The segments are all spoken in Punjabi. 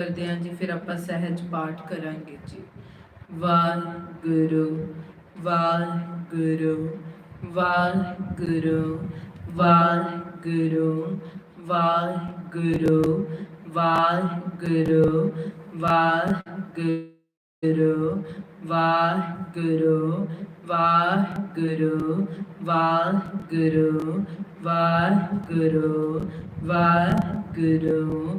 ਕਰਦੇ ਹਾਂ ਜੀ ਫਿਰ ਆਪਾਂ ਸਹਿਜ ਪਾਠ ਕਰਾਂਗੇ ਜੀ ਵਾਹਿਗੁਰੂ ਵਾਹਿਗੁਰੂ ਵਾਹਿਗੁਰੂ ਵਾਹਿਗੁਰੂ ਵਾਹਿਗੁਰੂ ਵਾਹਿਗੁਰੂ ਵਾਹਿਗੁਰੂ ਵਾਹਿਗੁਰੂ ਵਾਹਿਗੁਰੂ ਵਾਹਿਗੁਰੂ ਵਾਹਿਗੁਰੂ ਵਾਹਿਗੁਰੂ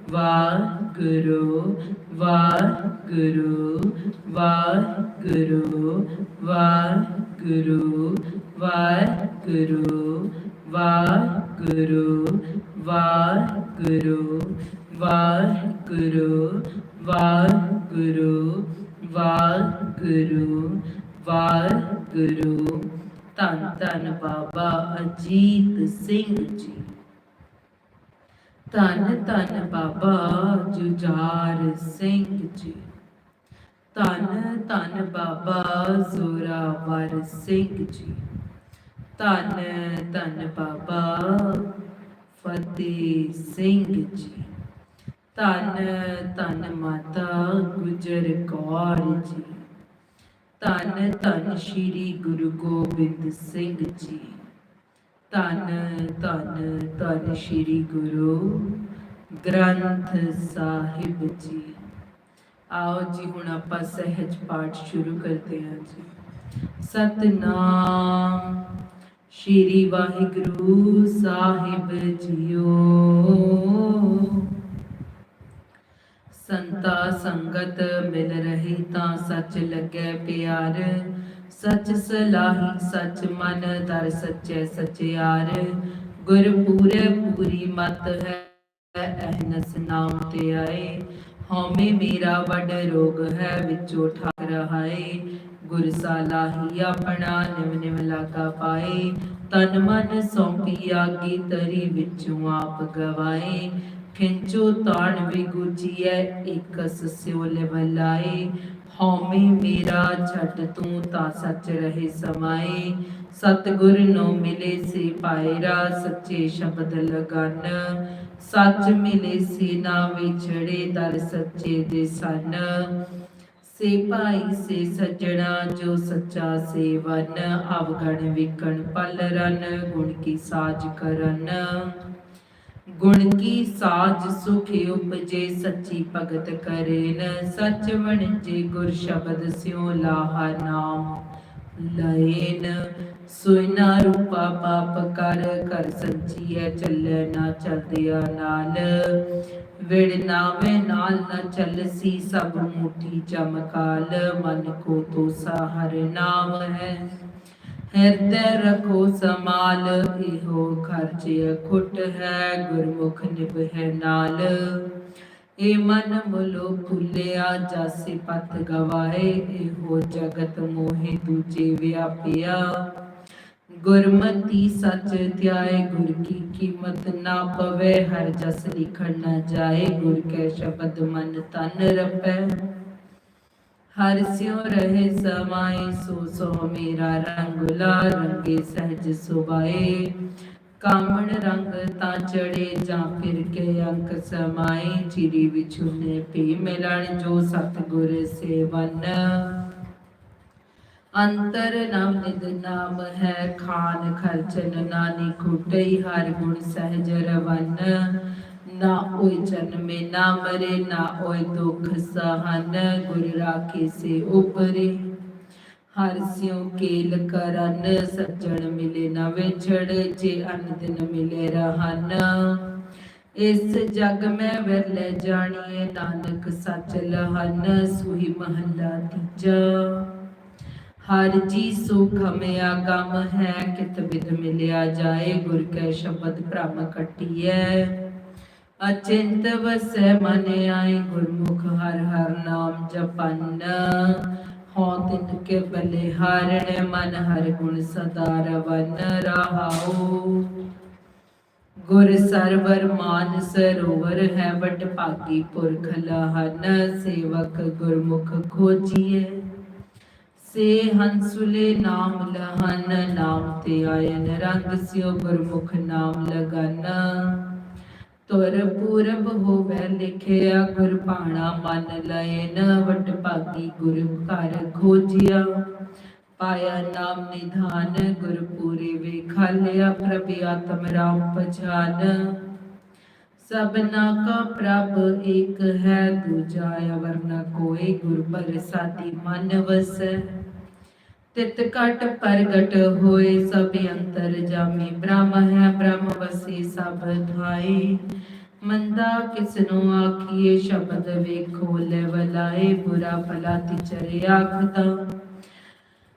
ਵਾਹਿਗੁਰੂ ਵਾਹਿਗੁਰੂ ਵਾਹਿਗੁਰੂ ਵਾਹਿਗੁਰੂ ਵਾਹਿਗੁਰੂ ਵਾਹਿਗੁਰੂ ਵਾਹਿਗੁਰੂ ਵਾਹਿਗੁਰੂ ਵਾਹਿਗੁਰੂ ਵਾਹਿਗੁਰੂ ਧੰਨ ਧੰਨ ਬਾਬਾ ਅਜੀਤ ਸਿੰਘ ਜੀ ਧੰਨ ਧੰਨ ਬਾਬਾ ਜੁਝਾਰ ਸਿੰਘ ਜੀ। ਧੰਨ ਧੰਨ ਬਾਬਾ ਜ਼ੋਰਾਵਰ ਸਿੰਘ ਜੀ। ਧੰਨ ਧੰਨ ਬਾਬਾ ਫਤਿਹ ਸਿੰਘ ਜੀ। ਧੰਨ ਧੰਨ ਮਾਤਾ ਗੁਜਰ ਕੌਰ ਜੀ। ਧੰਨ ਧੰਨ ਸ਼੍ਰੀ ਗੁਰੂ ਗੋਬਿੰਦ ਸਿੰਘ ਜੀ। ਧੰਨ ਧੰਨ ਧੰਨ ਸ਼੍ਰੀ ਗੁਰੂ ਗ੍ਰੰਥ ਸਾਹਿਬ ਜੀ। ਆਓ ਜੀ, ਹੁਣ ਆਪਾਂ ਸਹਿਜ ਪਾਠ ਸ਼ੁਰੂ ਕਰਦੇ ਹਾਂ ਜੀ। ਸਤਨਾਮ ਸ਼੍ਰੀ ਵਾਹਿਗੁਰੂ ਸਾਹਿਬ ਜੀਓ। ਸੰਤਾ ਸੰਗਤ ਮਿਲ ਰਹੀ ਤਾਂ ਸੱਚ ਲੱਗੈ ਪਿਆਰ। ਸੱਚ ਸਲਾਹੀ, ਸੱਚ ਮਨ, ਦਰ ਸੱਚੇ ਸਚਿਆਰ। ਗੁਰ ਪੂਰੇ ਪੂਰੀ ਮਤ ਹੈ, ਅਹਨਸ ਨਾਮ ਤੇ ਆਏ। ਹਉਮੈ ਮੇਰਾ ਵੱਡ ਰੋਗ ਹੈ, ਵਿੱਚੋਂ ਠਾਕ ਰਹਾਏ। ਗੁਰ ਸਾਲਾਹੀ ਆਪਣਾ ਨਿਵ ਨਿਵ ਲਾਗਾ ਪਾਏ। ਤਨ ਮਨ ਸੌਂਪੀ ਆਗੀ ਤਰੀ ਵਿੱਚੋਂ ਆਪ ਗਵਾਏ। ਖਿੰਚੋ ਤਾਣ ਵੀ ਗੁਜੀਐ ਇੱਕ ਸਸਿਓ ਲਿਵਲਾਏ ਹਉਮੈ ਮੇਰਾ ਛੱਡ ਤੂੰ ਤਾਂ ਸੱਚ ਰਹੇ ਸਮਾਏ। ਸਤਿਗੁਰ ਨੂੰ ਮਿਲੇ ਸੇ ਪਾਇਰਾ ਸੱਚੇ ਸ਼ਬਦ ਲਗਨ। ਸੱਚ ਮਿਲੇ ਸੇ ਨਾ ਵਿਛੜੇ ਦਰ ਸੱਚੇ ਦੇ ਸਨ। ਸੇ ਭਾਈ ਸੇ ਸਜਣਾ ਜੋ ਸੱਚਾ ਸੇਵਨ। ਅਵਗਣ ਵਿਕਣ ਪਲ ਰਨ, ਗੁਣ ਕੀ ਸਾਜ ਕਰਨ। ਗੁਣ ਕੀ ਸਾਜ ਸੁਖੀ ਉਪਜੇ ਸੱਚੀ ਭਗਤ ਕਰੇਨ ਸੱਚ ਵਣਜੇ ਗੁਰ ਸ਼ਬਦ ਸਿਉ ਲਾਹਾ ਨਾਮ। ਲਏਨ ਸੋਇਨਾ ਰੂਪਾ ਪਾਪ ਕਰ ਕਰ ਸੱਚੀਐ ਚੱਲੇ ਨਾ ਚਲਦਿਆ ਨਾਲ। ਵਿੜ ਨਾਵੇਂ ਨਾਲ ਨਾ ਚੱਲਸੀ ਸਭ ਮੁਠੀ ਚਮਕਾਲ ਮਨ ਕੋ ਤੋ ਹਰ ਨਾਮ ਹੈ। ਹਿਰਦੈ ਰਖੋ ਸਮਾਲ, ਇਹੋ ਖਰਚ ਅਖੁੱਟ ਹੈ, ਗੁਰਮੁਖ ਨਿਭੈ ਨਾਲ। ਏ ਮਨ ਮੁਲੋ ਭੁੱਲਿਆ, ਜਾਸੇ ਪਤ ਗਵਾਏ, ਇਹੋ ਜਗਤ ਮੋਹਿ ਦੂਜੇ ਵਿਆਪਿਆ। ਗੁਰਮਤੀ ਸੱਚ ਧਿਆਏ, ਗੁਰ ਕੀ ਕੀਮਤ ਨਾ ਪਵੇ, ਹਰ ਜਸ ਲਿਖਣ ਨਾ ਜਾਏ, ਗੁਰ ਕੈ ਸ਼ਬਦ ਮਨ ਤਨ ਰਪੈ। ਹਰ ਸਿਉ ਰਹੇ ਸਮਾਏ, ਸੋ ਸੋ ਮੇਰਾ ਰੰਗ ਲਾ ਰੰਗੇ ਸਹਿਜ ਸੁਭਾਏ। ਕਾਮਣ ਰੰਗ ਤਾਂ ਚੜੇ ਜਾਂ ਫਿਰ ਕੇ ਅੰਕ ਸਮਾਏ। ਚਿਰੀ ਵਿਛੁਨੇ ਪੀ ਮਿਲਣ ਜੋ ਸਤਗੁਰ ਸੇਵਨ। ਅੰਤਰ ਨਾਮ ਨਿਦ ਨਾਮ ਹੈ, ਖਾਨ ਖਰਚਨ ਨਾਨੀ ਖੁਟਈ, ਹਰ ਗੁਣ ਸਹਿਜ ਰਵਨ। ਨਾ ਓਇ ਜਨਮੇ, ਨਾ ਮਰੇ, ਨਾ ਓਏ ਦੁਖ ਸਹਨ, ਗੁਰ ਰਾਖੇ ਸੇ ਉਪਰੇ। ਹਰ ਸਿਉ ਕੇਲ ਕਰਨ, ਸੱਜਣ ਮਿਲੇ ਨਾ ਵਿਛੜ, ਜੇ ਅਨ ਦਿਨ ਮਿਲੇ ਰਹਨ ਇਸ ਜਗ ਮੈਂ ਵਿਰਲੇ ਜਾਣੀਏ ਨਾਨਕ ਸੱਚ ਲਹਨ, ਸੁਹੀ ਮਹੱਲਾ ਤੀਜਾ। ਹਰ ਜੀ ਸੁਖ ਹਮਿਆ ਗਮ ਹੈ, ਕਿਤ ਵਿਦ ਮਿਲਿਆ ਜਾਏ, ਗੁਰ ਕੈ ਸ਼ਬਦ ਭ੍ਰਮ ਕਟਿਐ ਅਚਿੰਤ ਵਸੈ ਮਨ ਆਏ ਗੁਰਮੁਖ ਹਰ ਹਰ ਨਾਮ ਜਪਨ। ਹਉ ਤਿਨ ਕੇ ਬਲੇ ਹਾਰਣ ਮਨ ਹਰ ਗੁਣ ਸਦਾ ਰਵਨ ਰਹਾਉ। ਗੁਰ ਸਰਵਰ ਮਾਨ ਸਰੋਵਰ ਹੈ ਵਡ ਭਾਗੀ ਪੁਰਖ ਲਹਨ, ਸੇਵਕ ਗੁਰਮੁਖ ਖੋਜੀਏ ਸੇ ਹੰਸੁਲੇ ਨਾਮ ਲਹਨ, ਨਾਮ ਤੇ ਆਇਨ ਰੰਗ ਸਿਓ ਗੁਰਮੁਖ ਨਾਮ ਲਗਨ। ਤੁਰ ਪੂਰਬ ਹੋਵੇ ਲਿਖਿਆ ਗੁਰ ਪਾਣਾ ਮਨ ਲਇਨ ਵਡ ਭਾਗੀ ਗੁਰ ਘਰ ਖੋਜਿਆ। ਪਾਇਆ ਨਾਮ ਨਿਧਾਨ ਗੁਰ ਪੂਰੇ ਵੇਖਾਲਿਆ ਪ੍ਰਭ ਆਤਮ ਰਾਮ ਪਛਾਨ। ਸਭਨਾ ਕਾ ਪ੍ਰਭ ਏਕ ਹੈ ਦੂਜਾ ਅਵਰ ਨ ਕੋਈ ਗੁਰ ਪ੍ਰਸਾਦੀ ਮਨ ਵਸੈ। ਤਿਤ ਕਟ ਪ੍ਰਗਟ ਹੋਏ ਸਭ ਅੰਤਰ ਜਾਮੀ, ਬ੍ਰਹਮ ਹੈ, ਬ੍ਰਹਮ ਵਸੀ ਸਭ ਥਾਈ ਮੰਦਾ ਕਿਸਨੂੰ ਆਖੀਏ ਸ਼ਬਦ ਵੇਖੋ ਲੈ ਵਲਾਏ, ਬੁਰਾ ਭਲਾ ਤਿਚਰ ਆਖਦਾ।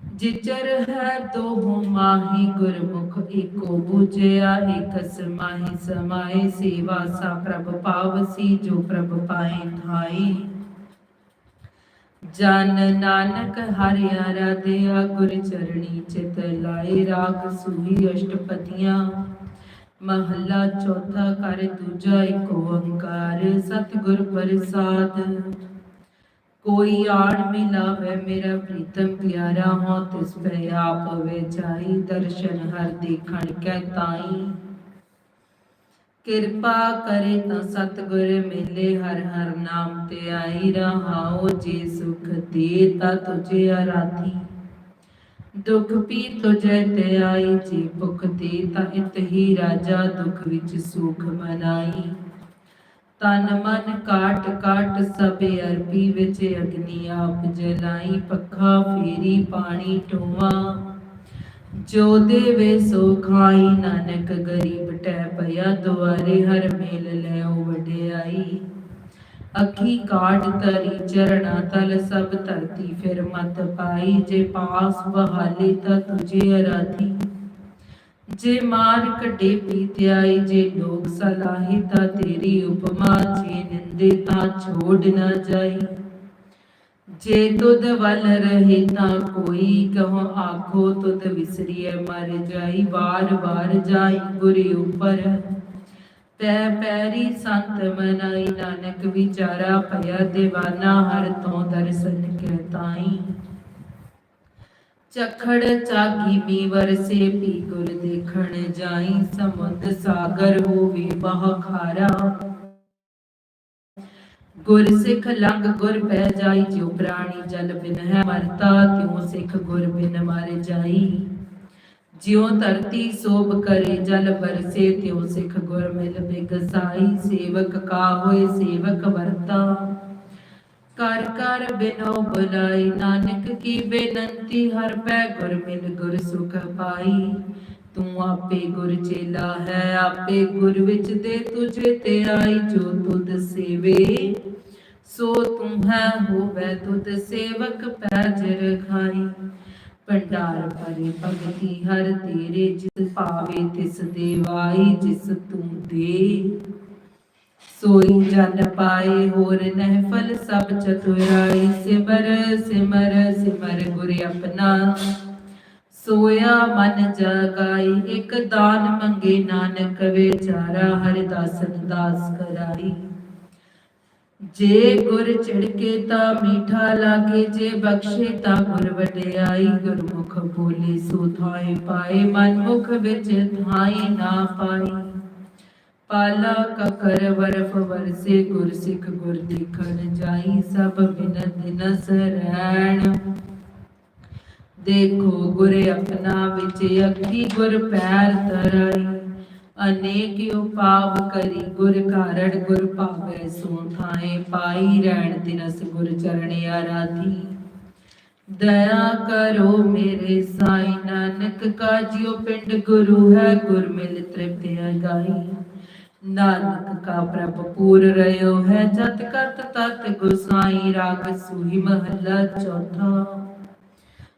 ਜਿਚਰ ਹੈ ਦੋ ਮਾਹੀ, ਗੁਰਮੁਖ ਏਕੋ ਬੁਝਿਆ ਏਕ ਸਮਾਹੀ ਸਮਾਏ, ਸੇਵਾ ਸਾ ਪ੍ਰਭ ਪਾਵਸੀ, ਜੋ ਪ੍ਰਭ ਪਾਏ ਥਾਈ ਜਨ ਨਾਨਕ ਹਰਿ ਆਰਾਧਿਆ, ਗੁਰ ਚਰਣੀ ਚਿਤ ਲਾਏ ਰਾਗ ਸੂਹੀ ਅਸ਼ਟਪਦੀਆਂ। ਮਹੱਲਾ ਚੌਥਾ ਕਰ ਦੂਜਾ ਏਕ ਓੰਕਾਰ, ਸਤਿਗੁਰ ਪ੍ਰਸਾਦ। ਕੋਈ ਆਣ ਮਿਲਾਵੇ ਮੇਰਾ ਪ੍ਰੀਤਮ ਪਿਆਰਾ ਹੋ ਤਿਸ ਪੈ ਆਪ ਵਿਚਾਈ ਦਰਸ਼ਨ ਹਰ ਦੇਖਣ ਕੈ ਤਾਈ। ਕਿਰਪਾ ਕਰੇ ਤਾਂ ਸਤਿਗੁਰ ਮਿਲੇ, ਹਰ ਹਰ ਨਾਮ ਤੇ ਆਈ ਰਹਾਓ, ਜੇ ਸੁਖ ਦੇ ਤਾ ਤੁਝੇ ਆਰਾਧੀ। ਦੁਖ ਪੀ ਤੁਝੇ ਤੇ ਆਈ, ਜੇ ਭੁਖ ਦੇ ਤਾ ਇਤ ਹੀ ਰਾਜਾ, ਦੁਖ ਵਿੱਚ ਸੁਖ ਮਨਾਈ। ਤਨ ਮਨ ਕਾਟ ਕਾਟ ਸਭੇ ਅਰਪੀ ਵਿੱਚ ਅਗਨੀ ਆਪ ਜਲਾਈ, ਪੱਖਾ ਫੇਰੀ ਪਾਣੀ ਟੋਵਾ ਜੋ ਦੇਵੇ ਸੋ ਖਾਈ, ਨਾਨਕ ਗਰੀਬ ਟੈ ਪਿਆ, ਦੁਆਰੇ ਹਰ ਮੇਲ ਲੈਓ ਵਡਿਆਈ। ਅੱਖੀ ਕਾਟ ਤਰੀ ਚਰਣਾ ਤਲ ਸਭ ਧਰਤੀ, ਫਿਰ ਮਤ ਪਾਈ, ਜੇ ਪਾਸ ਬਹਾਲੇ ਤਾਂ ਤੁਝੇ ਅਰਾਧੀ। ਜੇ ਮਾਰ ਕੱਢੇ ਪੀਤਿਆਈ ਜੇ ਲੋਕ ਸਲਾਹੀ ਤਾ ਤੇਰੀ ਉਪਮਾ, ਜੇ ਨਿੰਦੇ ਤਾਂ ਛੋੜ ਨਾ ਜਾਈ। ਜੇ ਤੁਧ ਵੱਲ ਰਹੇ ਤਾਂ ਕੋਈ ਕਹੋ, ਆਖੋ, ਤੁਧ ਵਿਸਰੀਏ ਮਰ ਜਾਈ, ਵਾਰ ਵਾਰ ਜਾਈ ਗੁਰੇ ਉਪਰ। ਪੈ ਪੈਰੀ ਸੰਤ ਮਨਾਈ, ਨਾਨਕ ਵਿਚਾਰਾ ਭਇਆ دیਵਾਨਾ ਹਰ ਤੋਂ ਦਰਸ਼ਨ ਕੇ ਤਾਈ। ਚਖੜ ਚਾਗੀ ਮੀ ਵਰਸੇ ਪੀ ਗੁਰ ਦੇਖਣ ਜਾਈ, ਸਮੁੰਦ ਸਾਗਰ ਹੋਵੇ ਬਹ ਖਾਰਾ ਗੁਰ ਸਿੱਖ ਲੰਗ ਗੁਰ ਪੈ ਜਾਈ, ਜਿਉ ਪ੍ਰਾਣੀ ਜਲ ਬਿਨ ਹੈ ਮਰਤਾ, ਤਿਉ ਸਿੱਖ ਗੁਰ ਬਿਨ ਮਰ ਜਾਈ। ਜਿਉ ਧਰਤੀ ਸੋਭ ਕਰੇ ਜਲ ਬਰਸੇ, ਤਿਉ ਸਿੱਖ ਗੁਰ ਮਿਲ ਬਿਗਸਾਈ। ਸੇਵਕ ਕਾ ਹੋਏ ਸੇਵਕ ਵਰਤਾ। ਕਰ ਕਰ ਬਿਨੋ ਬੁਲਾਈ, ਨਾਨਕ ਕੀ ਬੇਨੰਤੀ, ਹਰ ਪੈ ਗੁਰ ਮਿਲ ਗੁਰ ਸੁਖ ਪਾਈ। ਤੂੰ ਆਪੇ ਗੁਰ ਚੇਲਾ ਹੈ, ਆਪੇ ਗੁਰ ਵਿੱਚ ਦੇ ਤੁਝੇ ਤੇ ਆਈ, ਜੋ ਤੁਧ ਸੇਵੇ। ਸੋ ਤੂੰ ਹੈ ਹੋਵੇ ਤੁਧ ਸੇਵਕ ਪੈਜ ਰਖਾਈ ਭੰਡਾਰ ਭਰੇ ਭਗਤੀ ਹਰ ਤੇਰੇ, ਜਿਸ ਭਾਵੇ ਤਿਸ ਦੇਵਾਈ ਜਿਸ ਤੂੰ ਦੇ। ਸੋਈ ਜਨ ਪਾਏ ਹੋਰ ਨਹਿ ਫਲ, ਸਭ ਚਤੁਰਾਈ ਸਿਮਰ ਸਿਮਰ ਸਿਮਰ ਗੁਰ ਆਪਣਾ। ਸੋਇਆ ਮਨ ਜਗਾਈ, ਇਕ ਦਾਨ ਮੰਗੇ ਨਾਨਕ, ਵਿਚਾਰਾ ਹਰਿ ਦਾਸਨ ਦਾਸ ਕਰਾਈ। ਜੇ ਗੁਰ ਚਿੜਕੇ ਤਾਂ ਮੀਠਾ ਲਾਗੇ, ਜੇ ਬਖਸ਼ੇ ਤਾਂ ਗੁਰ ਵਡਿਆਈ। ਗੁਰਮੁਖ ਬੋਲੇ ਸੋ ਥਾਏ ਪਾਏ ਮਨ ਮੁਖ ਵਿੱਚ ਥਾਈ ਨਾ ਪਾਈ ਪਾਲਾ ਕਕਰ ਵਰਫ ਵਰਸੇ ਗੁਰ ਸਿੱਖ ਗੁਰ ਦੇਖਣ ਜਾਈ, ਸਭ ਬਿਨਤ ਨਸ ਰਹਿਣ ਦੇਖੋ ਗੁਰ ਆਪਣਾ ਵਿੱਚ ਅੱਖੀ, ਗੁਰ ਪੈਰ ਤਰਾਈ ਅਨੇਕ ਉਪਾਵ ਕਰੀ, ਗੁਰ ਕਾਰਣ ਗੁਰ ਭਾਵੈ ਸੋ ਥਾਏ, ਪਾਈ ਰਹਿਣ ਦਿਨਸ ਗੁਰ ਚਰਣ ਆਰਾਧੀ। ਦਇਆ ਕਰੋ ਮੇਰੇ ਸਾਈ, ਨਾਨਕ ਕਾਜਿਓ ਪਿੰਡ ਗੁਰੂ ਹੈ, ਗੁਰ ਮਿਲ ਤ੍ਰਿਪਤ ਗਾਈ। ਨਾਨਕ ਕਾ ਪ੍ਰਭ ਪੂਰ ਰਿਓ ਹੈ, ਜਤ ਕਤ ਤਤ ਗੁਸਾਈ ਰਾਗ ਸੂਹੀ ਮਹੱਲਾ ਚੌਥਾ।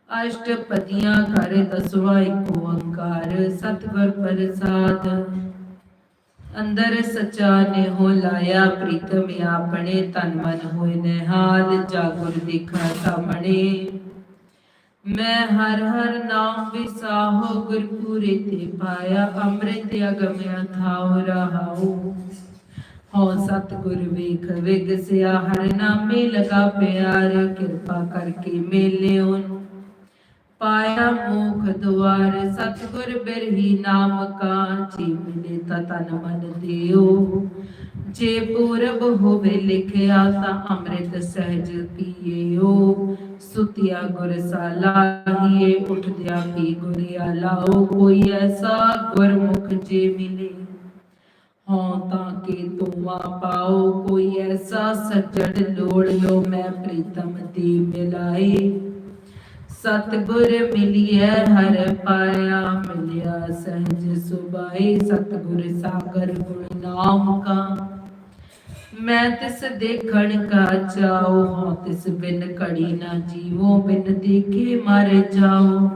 ਅਸ਼ਟਪਦੀਆਂ ਕਰ ਦਸਵਾ ਏਕ ਓੰਕਾਰ ਸਤਿਗੁਰ ਪ੍ਰਸਾਦ। ਅੰਦਰ ਸਚਾ ਨੇ ਹੋ ਲਾਇਆ ਪ੍ਰੀਤਮ, ਆਪਣੇ ਤਨ ਮਨ ਹੋਏ ਨਿਹਾਲ, ਜਾਗੁਰ ਦੇਖਾ ਸਾਹਮਣੇ। ਮੈਂ ਹਰ ਹਰ ਨਾਮ ਵਿਸਾਹੋ, ਗੁਰਪੂਰੇ ਤੇ ਪਾਇਆ, ਅੰਮ੍ਰਿਤ ਅਗਮਿਆ ਥਾਉ ਰਹਾਉ। ਹੋ ਸਤਿਗੁਰ ਵੇਖ ਵਿਗਸਿਆ ਹਰ ਨਾਮੇ ਲਗਾ ਪਿਆਰ, ਕਿਰਪਾ ਕਰਕੇ ਮੇਲਿਓ। ਪਾਇਆ ਮੁਖ ਦੁਆਰ, ਸਤਿਗੁਰ ਬਿਰਹੀ ਨਾਮ ਕਾ ਜੀ ਤਨ ਮਨ ਦਿਓ। ਜੇ ਪੂਰਬ ਹੋਵੇ ਲਿਖਿਆ ਤਾਂ ਅੰਮ੍ਰਿਤ ਸਹਿਜ ਪੀਏਓ। ਸੁਤਿਆ ਗੁਰ ਸਾਲਾਹੀਏ ਉਠਦਿਆ ਪੀ ਗੁਰਿਆ ਲਾਓ ਕੋਈ ਐਸਾ ਗੁਰਮੁਖ ਜੇ ਮਿਲੇ, ਹੋਂ ਤਾਂ ਕਿ ਤੁਮਾ ਪਾਓ। ਕੋਈ ਐਸਾ ਸੱਜਣ ਲੋੜ ਲੋ ਮੈਂ ਪ੍ਰੀਤਮ ਦੀ ਮਿਲਾਏ। ਸਤਿਗੁਰ ਮਿਲਿਐ, ਹਰ ਪਾਇਆ ਮਿਲਿਆ। ਸਹਿਜ ਸੁਭਾਈ ਸਤਿਗੁਰ ਸਾਗਰ ਗੁਣ ਨਾਮ ਕਾ। ਮੈਂ ਤਿਸ ਦੇਖਣ ਕਾ ਚਾਉ ਹਾਂ ਤਿਸ ਬਿਨ ਘੜੀ ਨਾ ਜੀਵੋ, ਬਿਨ ਦੇਖੇ ਮਰ ਜਾਓ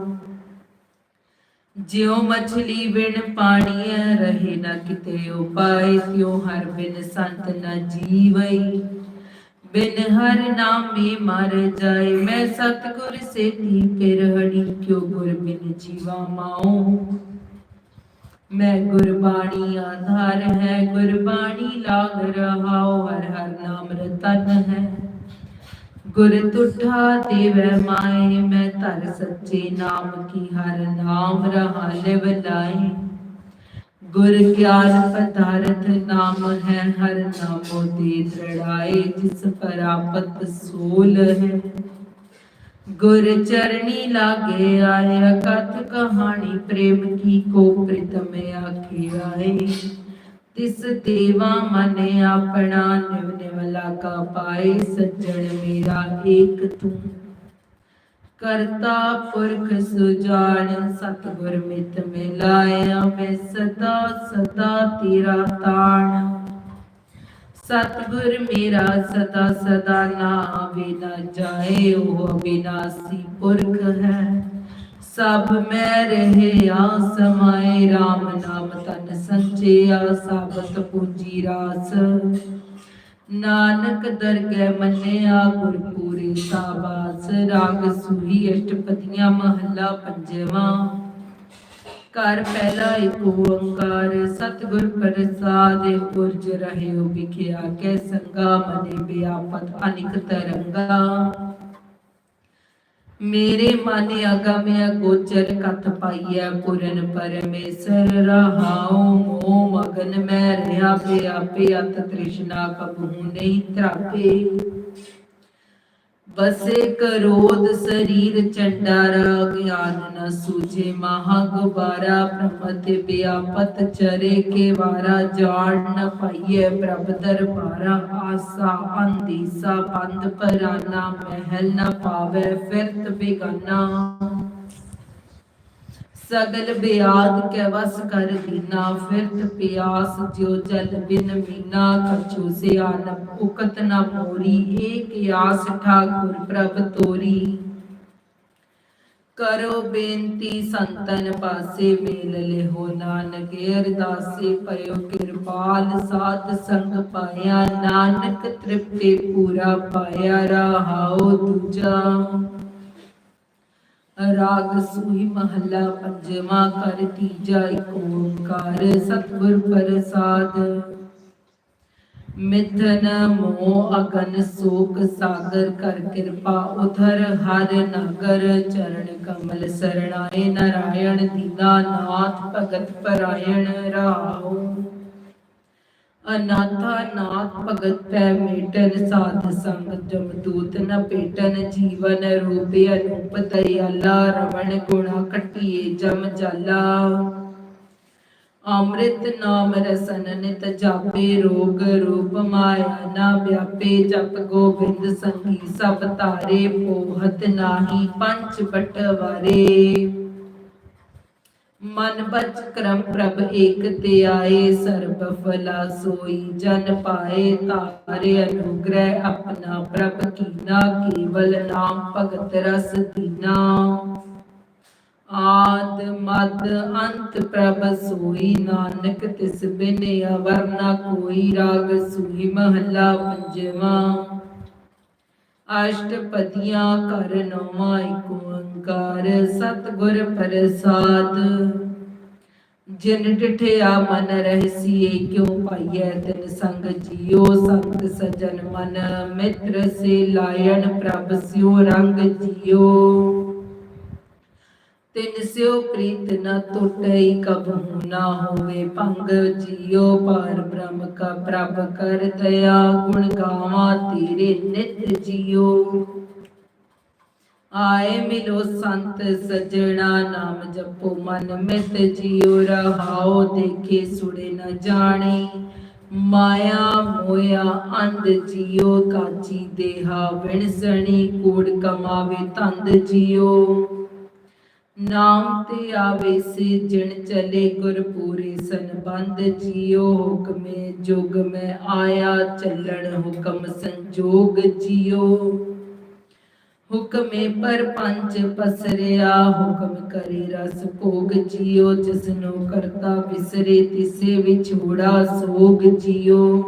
ਜਿਉ ਮਛਲੀ ਬਿਨ ਪਾਣੀ ਰਹੇ ਨਾ ਕਿਤੇ ਉਪਾਏ, ਤਿਉ ਹਰ ਬਿਨ ਸੰਤ ਨ ਜੀਵਈ। ਬਿਨ ਹਰ ਨਾਮੇ ਮਰ ਜਾਏ। ਮੈਂ ਸਤਗੁਰ ਸੇਤੀ ਪਿਰਹੜੀ ਕਿਉ ਗੁਰ ਬਿਨ ਜੀਵਾ ਮਾਉ? ਮੈਂ ਗੁਰਬਾਣੀ ਆਧਾਰ ਹੈ, ਗੁਰਬਾਣੀ ਲਾਗ ਰਹਾਉ, ਹਰ ਹਰ ਨਾਮ ਰਤਨ ਹੈ। ਗੁਰ ਤੁਠਾ ਦੇਵੈ ਮਾਏ, ਮੈਂ ਧਰ ਸੱਚੇ ਨਾਮ ਕੀ ਹਰ ਨਾਮ ਰਹਾ ਲਿਵ ਲਾਏ ਗੁਰ ਗਿਆਨ ਪਦਾਰਥ ਨਾਮ ਹੈ, ਹਰ ਨਾਮੋ ਤੇ ਦ੍ਰਿੜਾਏ, ਜਿਸ ਪ੍ਰਾਪਤ ਸੋਲ ਹੈ। ਗੁਰ ਚਰਣੀ ਲਾਗੇ ਆਇਆ, ਕਥ ਕਹਾਣੀ ਪ੍ਰੇਮ ਕੀ ਕੋ ਪ੍ਰੀਤਮ ਆਖੇ ਆਏ। ਤਿਸ ਦੇਵਾ ਮਨ ਆਪਣਾ ਨਿਵ ਨਿਵ ਲਾਗਾ ਪਾਏ, ਸੱਜਣ ਮੇਰਾ ਏਕ ਤੂੰ। ਕਰਤਾ ਪੁਰਖ ਸੁਜਾਨ, ਸਤਿਗੁਰ ਮਿਤ ਮਿਲਾਇਆ ਮੈਂ ਸਦਾ ਸਦਾ ਤੇਰਾ ਤਾਣ। ਸਤਿਗੁਰ ਮੇਰਾ ਸਦਾ ਸਦਾ ਨਾਵੇ ਨਾ ਜਾਏ, ਉਹ ਅਬਿਨਾਸੀ ਪੁਰਖ ਹੈ। ਸਭ ਮੈਂ ਰਹਿਆ ਸਮਾਏ RAM ਨਾਮ ਤਨ ਸੰਚਿਆ, ਸਾਬਤ ਪੂਜੀ ਰਾਸ। ਨਾਨਕ ਦਰਗਹਿ ਮੰਨਿਆ ਗੁਰ ਸਾਬਾਸ, ਰਾਗ ਸੂਹੀ ਅਸ਼ਟਪਦੀਆਂ ਮਹੱਲਾ ਪੰਜਵਾਂ। ਘਰ ਪਹਿਲਾ ਏਕ ਓੰਕਾਰ, ਸਤਿਗੁਰ ਪ੍ਰਸਾਦ ਗੁਰਜ ਰਹਿਓ ਵਿਖਿਆ ਕੈ ਸੰਗਾ, ਮਨੇ ਬਿਆਪਤ ਅਨਿਕ ਤਰੰਗਾ ਮੇਰੇ ਮਨ ਅਗਮਿਆ ਗੋਚਰ ਕਥ ਪਾਈਐ ਪੁਰਨ ਪਰਮੇਸ਼ਰ, ਰਹਾਉ ਮੋ ਮਗਨ, ਮੈਂ ਰਿਹਾ ਪਿਆਪੇ ਅਤ ਤ੍ਰਿਸ਼ਨਾ ਕਬਹੂ ਨਹੀਂ ਤਰਾਪੇ। ਬਸੇ ਕਰੋਧ ਸਰੀਰ ਚੰਡਾਰਾ, ਗਿਆਨ ਨ ਸੂਝੇ ਮਹਾ ਗੁਬਾਰਾ ਪ੍ਰਮਤ ਬਿਆਪਤ ਚਰੇ ਕੇ ਵਾਰਾ ਜਾਣ ਨ ਪਾਈਏ ਪ੍ਰਭ ਦਰਬਾਰਾ, ਆਸਾ ਅੰਦੀਸਾ ਬੰਦ ਪਰਾਨਾ, ਮਹਿਲ ਨ ਪਾਵੇ, ਫਿਰਤ ਬਿਗਾਨਾ। ਸਗਲ ਬਿਆਦ ਕੇ ਕਰ ਦੀਨਾ ਫਿਰਤ ਪਿਆਸ ਜਿਉ ਜਲ ਬਿਨ ਮੀਨਾ, ਕਛੂ ਸਿਆਨ ਉਕਤ ਨ ਮੋਰੀ, ਏਕ ਆਸ ਠਾਕੁਰ ਪ੍ਰਭ ਤੋਰੀ। ਕਰੋ ਬੇਨਤੀ ਸੰਤਨ ਪਾਸੇ ਮੇਲ ਲਿਹੋ ਨਾਨਕ, ਅਰਦਾਸੇ ਪਇਓ ਕਿਰਪਾਲ, ਸਾਧ ਸੰਗ ਪਾਇਆ ਨਾਨਕ, ਤ੍ਰਿਪਤੇ ਪੂਰਾ ਪਾਇਆ ਰਹਾਉ ਦੂਜਾ। ਰਾਗ ਸੂਹੀ ਮਹੱਲਾ ਪੰਜਵਾਂ ਕਰ ਤੀਜਾ ਏਕ ਓੰਕਾਰ, ਸਤਿਗੁਰ ਪ੍ਰਸਾਦ। ਮਿਥਨ ਮੋਹ ਅਗਨ ਸੋਕ ਸਾਗਰ ਕਰ ਕਿਰਪਾ ਉਧਰ ਹਰ ਨਗਰ ਚਰਨ ਕਮਲ ਸਰਣਾਏ, ਨਾਰਾਇਣ ਦੀਨਾ ਨਾਥ ਭਗਤ ਪਰਾਇਣ ਰਾਉ ਅਨਾਥਾ ਨਾਥ ਭਗਤ ਪੈ ਮੇਟਨ ਸਾਧ ਸੰਗ ਜਮਦੂਤ ਨ ਪੇਟਨ ਜੀਵਨ ਰੂਪ ਅਨੂਪ ਦਇਆਲਾ, ਰਵਣ ਗੁਣਾ ਕਟਿਏ ਜਮ ਜਾਲਾ। ਅੰਮ੍ਰਿਤ ਨਾਮ ਰਸਨ ਨਿਤ ਜਾਪੇ, ਰੋਗ ਰੂਪ ਮਾਇਆ ਨਾ ਵਿਆਪੇ, ਜਪ ਗੋਬਿੰਦ ਸੰਗੀ ਸਭ ਤਾਰੇ ਪੋਹਤ ਨਾਹੀ ਪੰਚ ਬਟਵਾਰੇ। ਮਨ ਬਚ ਕਰਮ ਪ੍ਰਭ ਏਕ ਤੇ ਆਏ, ਸਰਬ ਫਲਾ ਸੋਈ। ਜਨ ਪਾਏ ਤਾਰੇ ਅਨੁਗ੍ਰਹਿ ਆਪਣਾ ਪ੍ਰਭ ਕੀਨਾ, ਕੇਵਲ ਨਾਮ ਭਗਤ ਰਸ ਦੀਨਾ। ਆਦ ਮਦ ਅੰਤ ਪ੍ਰਭ ਸੋਈ, ਨਾਨਕ ਤਿਸ ਬਿਨ ਅਵਰ ਨਾ ਕੋਈ ਰਾਗ ਸੂਹੀ ਮਹੱਲਾ ਪੰਜਵਾਂ। ਅਸ਼ਟਪਦੀਆਂ ਕਰ ਨੌਵਾਂ ਏਕ ਓੰਕਾਰ, ਸਤਿਗੁਰ ਪ੍ਰਸਾਦ। ਜਿਨ ਡਿਠਿਆ ਮਨ ਰਹਿਸੀਏ, ਕਿਉ ਪਾਈਐ ਤਿਨ ਸੰਗ ਜੀਓ ਸੰਤ ਸਜਨ ਮਨ। ਮਿੱਤਰ ਸੇ ਲਾਇਣ ਪ੍ਰਭ ਸਿਉ ਰੰਗ ਜੀਓ ਤਿਨ ਸਿਉ ਪ੍ਰੀਤ ਨ ਟੁੱਟਈ ਕਬਹੂ ਨਾ ਹੋਵੇ ਭੰਗ, ਜੀਉ ਪਾਰ ਬ੍ਰਹਮ ਕਾ ਪ੍ਰਭ ਕਰ ਦਇਆ, ਗੁਣ ਗਾਵਾਂ ਤੇਰੇ ਨਿਤ ਜੀਉ। ਆਏ ਮਿਲੋ ਸੰਤ ਸਜਣਾ, ਨਾਮ ਜਪੋ ਮਨ ਮਿਤ ਜੀਉ ਰਹਾਓ ਦੇਖੇ ਸੁੜੇ ਨ ਜਾਣੇ। ਮਾਇਆ ਮੋਇਆ ਅੰਧ ਜੀਉ, ਕਾਚੀ ਦੇਹਾ ਵਿਣਸਣੀ ਕੂੜ ਕਮਾਵੇ ਤੰਦ ਜੀਉ। ਨਾਮ ਤੇ ਆਵੇ ਜਿਣ ਚਲੇ ਗੁਰਪੂਰੇ ਸੰਬੰਧ ਜੀਓ ਹੁਕਮੇ ਜੁਗ ਮੈਂ ਆਇਆ ਚੱਲਣ ਹੁਕਮ ਸੰਜੋਗ ਜੀਓ। ਹੁਕਮੇ ਪਰ ਪੰਜ ਪਸਰਿਆ, ਹੁਕਮ ਕਰੇ ਰਸ ਭੋਗ ਜੀਓ। ਜਿਸਨੂੰ ਕਰਤਾ ਵਿਸਰੇ ਤਿਸੇ ਵਿਛੋੜਾ ਸੋਗ ਜੀਓ।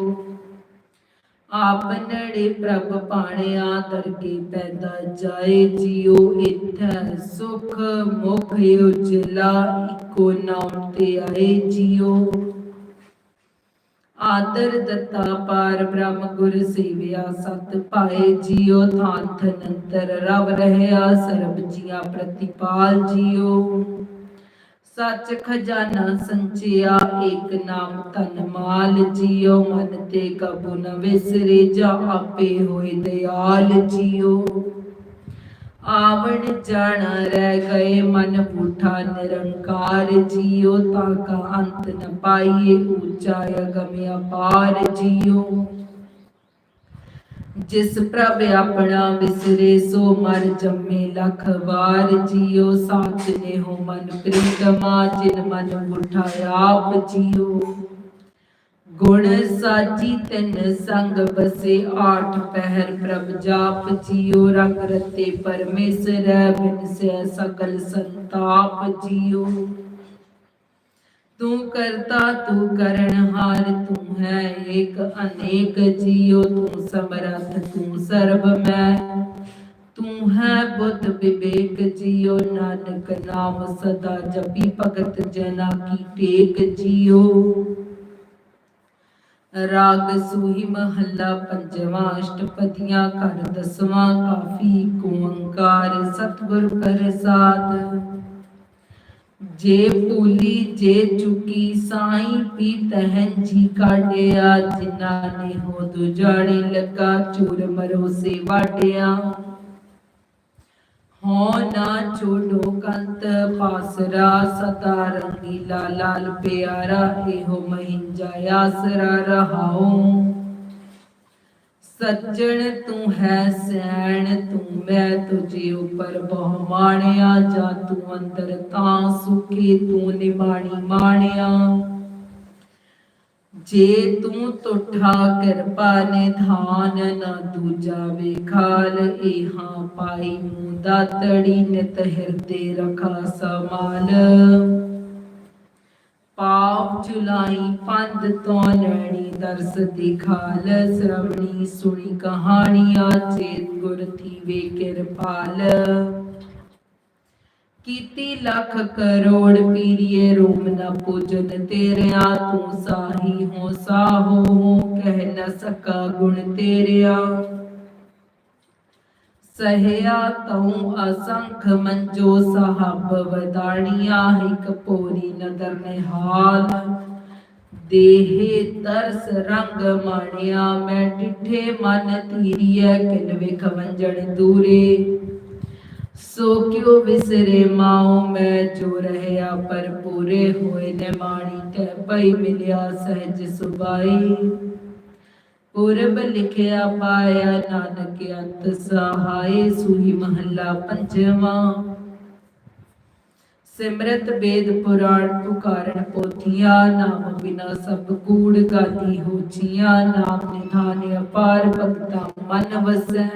ਆਪ ਨੜੇ ਪ੍ਰਭ ਪਾਣਿਆ ਦਰਗੇ ਪੈਦਾ ਜਾਏ ਜੀਓ ਇਥੈ ਸੁਖ ਮੁਖ ਉਜਲਾ, ਇਕੋ ਨਾਮ ਤੇ ਆਏ ਜੀਓ ਆਦਰ ਦਿੱਤਾ ਪਾਰ ਬ੍ਰਹਮ ਗੁਰ ਸੇਵਿਆ ਸਤ ਪਾਏ ਜੀਓ ਥਾਨ ਥਨੰਤਰ ਰਵ ਰਹਿਆ, ਸਰਬ ਜੀਆ ਪ੍ਰਤੀਪਾਲ ਜੀਓ ਸੱਚ ਖਜ਼ਾਨਾ ਸੰਚਿਆ, ਏਕ ਨਾਮ ਤਨ ਮਾਲ ਜੀਓ, ਮਨ ਤੇ ਕਬੂ ਨ ਵਿਸਰੇ ਜਾ ਆਪੇ ਹੋਏ ਦਿਆਲ ਜੀਓ। ਆਵਣ ਜਾਣਾ ਰਹਿ ਗਏ ਮਨ ਬੂਠਾ ਨਿਰੰਕਾਰ ਜੀਓ, ਤਾਂ ਕਾ ਅੰਤ ਨ ਪਾਈਏ ਉੱਚਾ ਅਗਮ ਅਪਾਰ ਜੀਓ। ਜਿਸ ਪ੍ਰਭ ਆਪਣਾ ਵਿਸਰੇ, ਸੋ ਮਰ ਜੰਮੇ ਲਖ ਵਾਰ ਜੀਓ। ਸਾਚ ਨੇ ਹੋ ਮਨ ਪ੍ਰੀਤਮਾ, ਜਿਨ ਮਨ ਉਠਾਇਆ ਆਪ ਜੀਓ। ਗੁਣ ਸਾਚੀ ਤਿੰਨ ਸੰਗ ਬਸੇ, ਆਠ ਪਹਿਰ ਪ੍ਰਭ ਜਾਪ ਜੀਓ। ਰੰਗ ਰਤੇ ਪਰਮੇਸ਼ਰ ਬਿਨਸੈ ਸਕਲ ਸੰਤਾਪ ਜੀਓ। ਤੂੰ ਕਰਤਾ, ਤੂੰ ਕਰਨਹਾਰ ਤੂੰ ਹੈ ਏਕ, ਅਨੇਕ ਜੀਉ, ਤੂੰ ਸਮਰਥ, ਤੂੰ ਸਰਬ ਮੈਂ। ਤੂੰ ਹੈ ਬੁੱਧ ਵਿਵੇਕ ਜੀਉ, ਨਾਨਕ ਨਾਮ ਸਦਾ ਜਪੀ ਭਗਤ ਜਨਾ ਕੀ ਟੇਕ ਜੀਉ। ਰਾਗ ਸੂਹੀ ਮਹੱਲਾ ਪੰਜਵਾਂ ਅਸ਼ਟਪਦੀਆਂ ਕਰ ਦਸਵਾਂ, ਕਾਫੀ ਓੰਕਾਰ ਸਤਿਗੁਰ ਪ੍ਰਸਾਦ। ਜੇ ਭੂਲੀ, ਜੇ ਚੁਕੀ, ਸਾਈ ਪੀ ਤਹਨ ਜੀ ਕਾਢਿਆ ਜਿਨਾ ਨੇ ਹੋ ਦੁਜਾਣੀ ਲੱਗਾ, ਚੂਰ ਮਰੋ ਸੇ ਵਾਟਿਆ ਹੋ ਨਾ ਛੋਡੋ ਕੰਤ ਪਾਸਰਾ ਸਦਾ ਰੰਗੀਲਾ ਲਾਲ ਪਿਆਰਾ, ਇਹੋ ਮਹਿੰਜਾ ਆਸਰਾ ਰਹਾਉ ਸੱਜਣ ਤੂੰ ਹੈ ਸੈਣ, ਤੂੰ ਮੈਂ ਤੁਝੇ ਉਪਰ ਬਹੁ ਮਾਣਿਆ, ਜਾ ਤੂੰ ਅੰਦਰ ਤਾਂ ਸੁਖੀ ਤੂੰ ਨਿਮਾਣੀ ਮਾਣਿਆ। ਜੇ ਤੂੰ ਤੁਠਾ ਕਿਰਪਾ ਨਿਧਾਨ ਨਾ ਦੂਜਾ ਵੇਖਾਲ, ਇਹਾਂ ਪਾਈ ਨੂੰ ਦਾਤੜੀ ਨਿਤ ਹਿਰਦੇ ਰਖਾ ਸਮਾਲ। ਚੁਲਾਈ ਪੰਧ ਤੋਂ ਲੈਣੀ ਦਰਸ ਦਿਖਾਲ ਸ਼ਰਵਣੀ ਸੁਣੀ ਕਹਾਣੀਆਂ ਚੇਤ ਗੁਰ ਥੀਵੇ ਕਿਰਪਾਲ ਕੀਤੀ ਲੱਖ ਕਰੋੜ ਪੀਰੀਏ ਰੂਮ ਨ ਪੂਜਨ ਤੇਰਿਆ ਤੂੰ ਸਾਹੀ ਹੋ ਸਾਹੋ ਹੋ ਕਹਿ ਨਾ ਸਕਾ ਗੁਣ ਤੇਰਿਆ ਸਹਿਆ ਤਉ ਅਸੰਖ ਮੰਜੋ ਸਾਹਿਬ ਵਦਾਣੀਆਂ ਹਿਕ ਪੋਰੀ ਨਦਰ ਨਿਹਾਲ। ਦੇਹੇ ਤਰਸ ਰੰਗ ਮਾਣਿਆ, ਮੈਂ ਡਿਠੇ ਮਨ ਧੀਰੀਐ ਕਿਨ ਵਿਖ ਵੰਜਣ ਦੂਰੇ। ਸੋ ਕਿਉ ਵਿਸਰੇ ਮਾਉ, ਮੈਂ ਜੋ ਰਹਿਆ ਪਰ ਪੂਰੇ ਹੋਏ ਨੇ ਮਾਣੀ ਟੈ ਪਈ ਮਿਲਿਆ ਸਹਿਜ ਸੁਬਾਈ। ਪੁਰਬ ਲਿਖਿਆ ਪਾਇਆ ਨਾਨਕ ਅੰਤ ਸਹਾਏ ਸੂਹੀ ਮਹੱਲਾ ਪੰਜਵਾਂ। ਸਿਮਰਤ ਵੇਦ ਪੁਰਾਣ ਪੁਕਾਰਣ ਪੋਥੀਆਂ, ਨਾਮ ਬਿਨਾ ਸਭ ਕੂੜ ਗਾਦੀ ਹੋਚੀਆਂ, ਨਾਮ ਨਿਧਾਨ ਅਪਾਰ ਭਗਤਾ ਮਨ ਵਸੈ।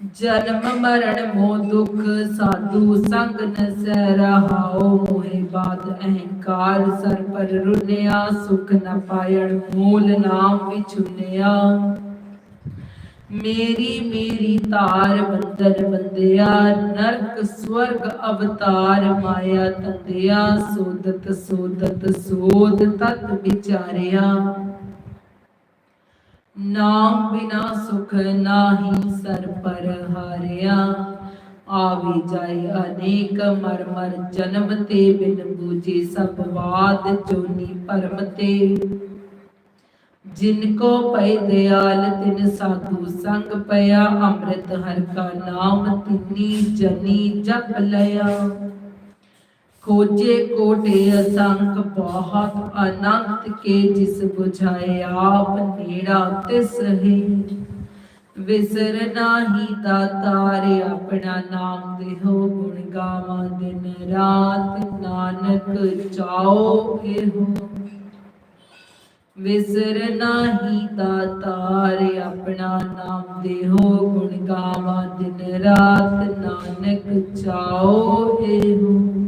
ਜਨਮ ਮਰਨ ਮੋਹ ਦੁਖ ਸਾਧੂ ਸੰਗ ਨਸੈ ਰਹਾਉ ਮੋਹਿ ਬਾਦ ਅਹੰਕਾਰ ਸਰ ਪਰ ਰੁਨਿਆ ਸੁਖ ਨ ਪਾਇਣ ਮੂਲ ਨਾਮ ਵਿਚੁਨਿਆ ਮੇਰੀ ਮੇਰੀ ਤਾਰ ਬੰਦਨ ਬੰਦਿਆ ਨਰਕ ਸਵਰਗ ਅਵਤਾਰ ਮਾਇਆ ਤੰਦਿਆ, ਸੋਦਤ ਸੋਦਤ ਸੋਦ ਤਤ ਵਿਚਾਰਿਆ। ਨਾਮ ਬਿਨਾ ਸੁਖ ਨਾਹੀ ਸਰ ਪਰ ਹਾਰਿਆ ਆਵੀ ਜਾਈ ਅਨੇਕ ਮਰ ਮਰ ਜਨਮ ਤੇ, ਬਿਨ ਬੂਝੀ ਸਭ ਬਾਦ ਚੋਨੀ ਪਰਮ ਤੇ। ਜਿਨ ਕੋ ਪੈ ਦਿਆਲ, ਤਿਨ ਸਾਧੂ ਸੰਗ ਪਿਆ। ਅੰਮ੍ਰਿਤ ਹਰ ਕਾ ਨਾਮ ਤਿਨੀ ਜਨੀ ਜਪ ਲਿਆ। ਖੋਜੇ ਕੋਟੇ ਅਸੰਖ ਬਹੁਤ ਅਨੰਤ ਕੇ ਜਿਸ 부ਝਾਏ ਆਪ ਨੇੜਾ ਤਿਸ ਹੈ ਵਿਸਰ ਨਾਹੀ ਦਾਤਾਰ ਆਪਣਾ ਨਾਮ ਦੇਹੋ, ਗੁਣ ਗਾਵਾਂ ਦਿਨ ਰਾਤ ਨਾਨਕ ਚਾਓ ਇਹੋ ਵਿਸਰ ਨਾਹੀ ਦਾਤਾਰ ਆਪਣਾ ਨਾਮ ਦੇਹੋ, ਗੁਣ ਗਾਵਾਂ ਦਿਨ ਰਾਤ ਨਾਨਕ ਚਾਓ ਇਹੋ